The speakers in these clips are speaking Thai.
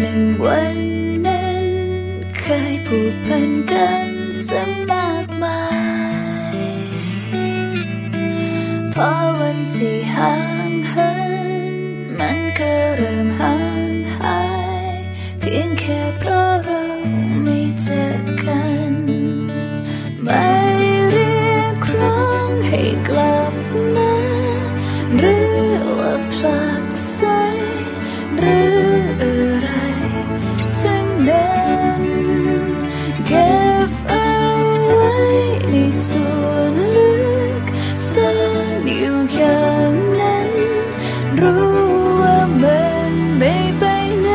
หนึ่งวันนั้น เคยผูกพันกันสมากมายพอวันที่ห่างเหินมันก็เริ่มห่างหาย เพียงแค่เพราะเราไม่เจอกัน ส่วนลึกซ่อนอยู่อย่างนั้น รู้ว่ามันไม่ไปไหน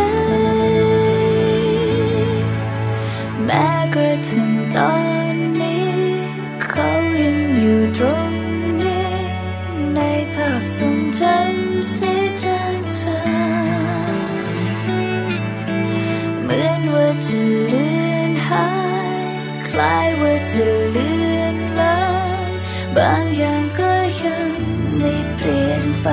แม้กระทั่งตอนนี้ เขายังอยู่ตรงนี้ ในภาพทรงจำเสียจากเธอเหมือนว่าจะลือนหาย คล้ายว่าจะเลือนลางบางอย่างก็ยังไม่เปลี่ยนไป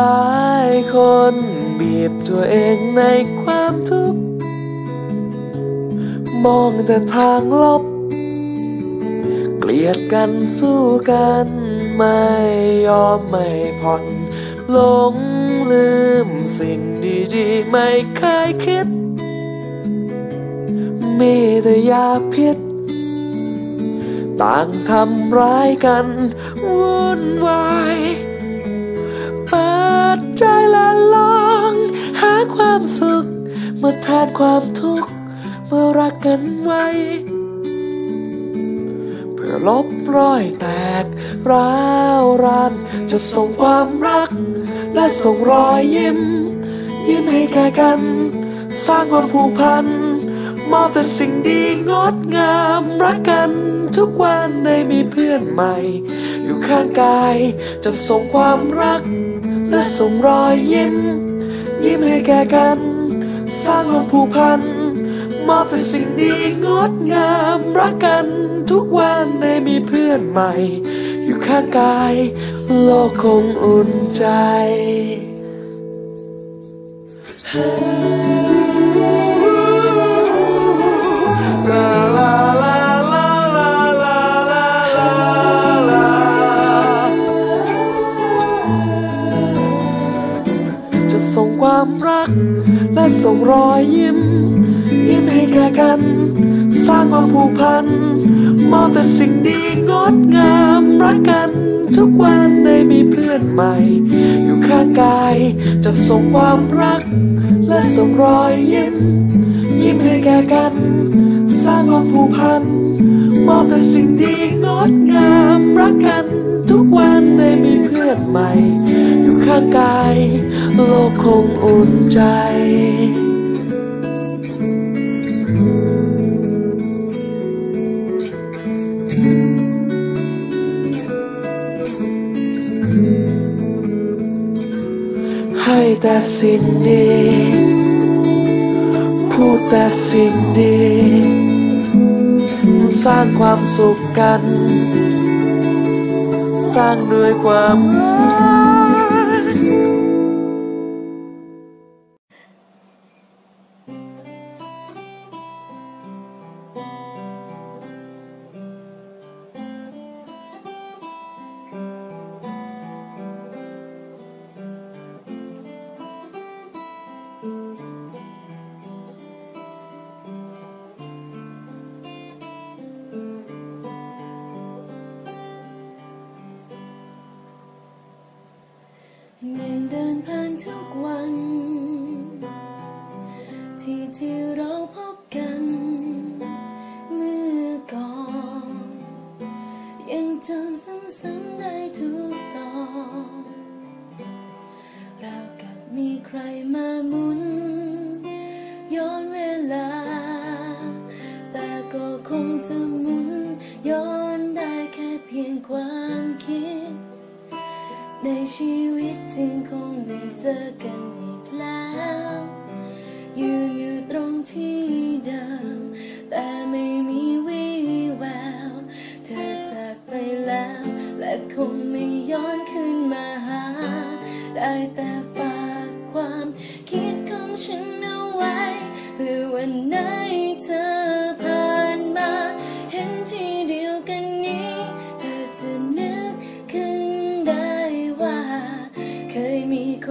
ลายคนบีบตัวเองในความทุกข์ มองแต่ทางลบ เกลียดกันสู้กัน ไม่ยอมไม่ผ่อนหลงลืมสิ่งดีๆ ไม่เคยคิด มีแต่ยาพิษ ต่างทำร้ายกันวุ่นวาย สุข เมื่อแทนความทุกข์ เมื่อรักกันไว้ เพื่อลบรอยแตก ร้าวรานจะส่งความรัก และส่งรอยยิ้ม ยิ้มให้แก่กัน สร้างความผูกพัน มอบแต่สิ่งดีงดงามรักกันทุกวันได้มีเพื่อนใหม่ อยู่ข้างกายจะส่งความรัก และส่งรอยยิ้ม ยิ้มให้แก่กัน สร้างความผูกพัน มอบแต่สิ่งดีงดงามรักกันทุกวันได้มีเพื่อนใหม่ อยู่ข้างกาย โลกคงอุ่นใจ และส่งรอยยิ้ม ยิ้มให้แก่กัน สร้างความผูกพัน มอบแต่สิ่งดีงดงามรักกัน ทุกวันได้มีเพื่อนใหม่ อยู่ข้างกาย จะส่งความรัก และส่งรอยยิ้ม ยิ้มให้แก่กัน สร้างความผูกพัน มอบแต่สิ่งดีงดงามรักกัน ทุกวันได้มีเพื่อนใหม่ อยู่ข้างกาย โลกคงอุ่นใจ ให้แต่สิ่งดี พูดแต่สิ่งดี สร้างความสุขกัน สร้างด้วยความรัก เดินเดินผ่านทุกวัน ที่ที่เราพบกัน เมื่อก่อน ยังจำซ้ำๆได้ทุกตอนราวกับมีใครมามุ ในชีวิตจริงคงไม่เจอกันอีกแล้ว ยืนอยู่ตรงที่เดิม แต่ไม่มีวี่แวว เธอจากไปแล้ว และคงไม่ย้อนคืนมาหา ได้แต่ฝากความคิดของฉันเอาไว้ เพื่อวันไหนเธอ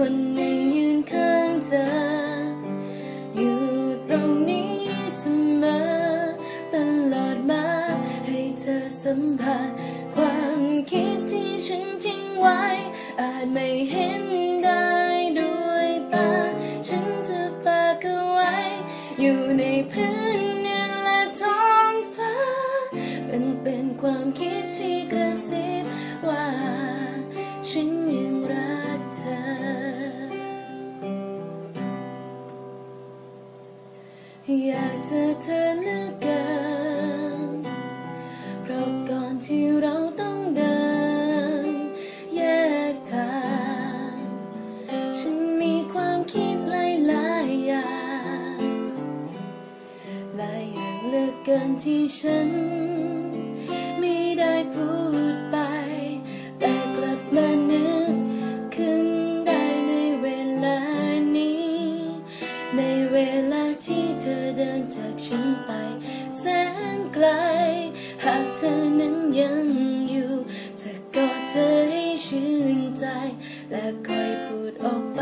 คนหนึ่งยืนข้างเธอ อยู่ตรงนี้เสมอตลอดมาให้เธอสัมผัส ความคิดที่ฉันทิ้งไว้ อาจไม่เห็นได้ด้วยตา ฉันจะฝากเอาไว้ อยู่ในพื้นดินและท้องฟ้า มันเป็นความคิดที่กระซิบว่า ฉันยัง อยากเจอเธอเหลือเกินเพราะก่อนที่เราต้องเดิน แยกทาง ฉันมีความคิดหลายหลายอย่างหลายอย่างเหลือเกินที่ฉัน ยังอยู่จะกอดเธอให้ชื่นใจ และคอยพูดออกไป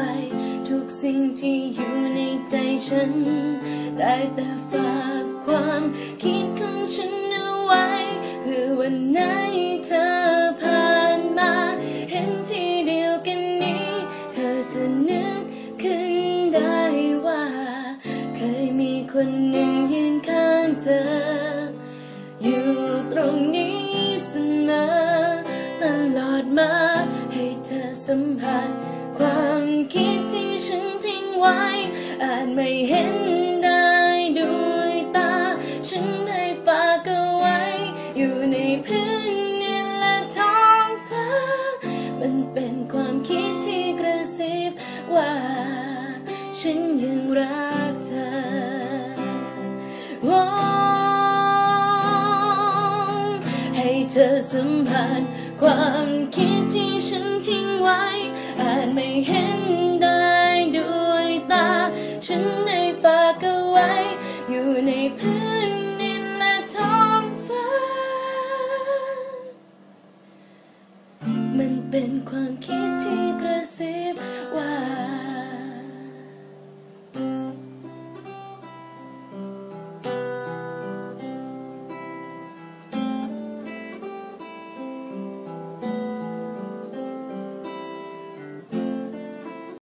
ทุกสิ่งที่อยู่ในใจฉัน ได้แต่ฝากความคิดของฉันเอาไว้เพื่อวันไหนเธอผ่านมา เห็นที่เดียวกันนี้ เธอจะนึกขึ้นได้ว่า เคยมีคนหนึ่งยืนข้างเธอ สัมผัส ความคิดที่ฉันทิ้งไว้ อาจไม่เห็นได้ด้วยตา ฉันได้ฝากเอาไว้ อยู่ในพื้นดินและท้องฟ้า มันเป็นความคิดที่กระซิบว่า ฉันยังรักเธอโอ้ให้เธอสัมผัสความ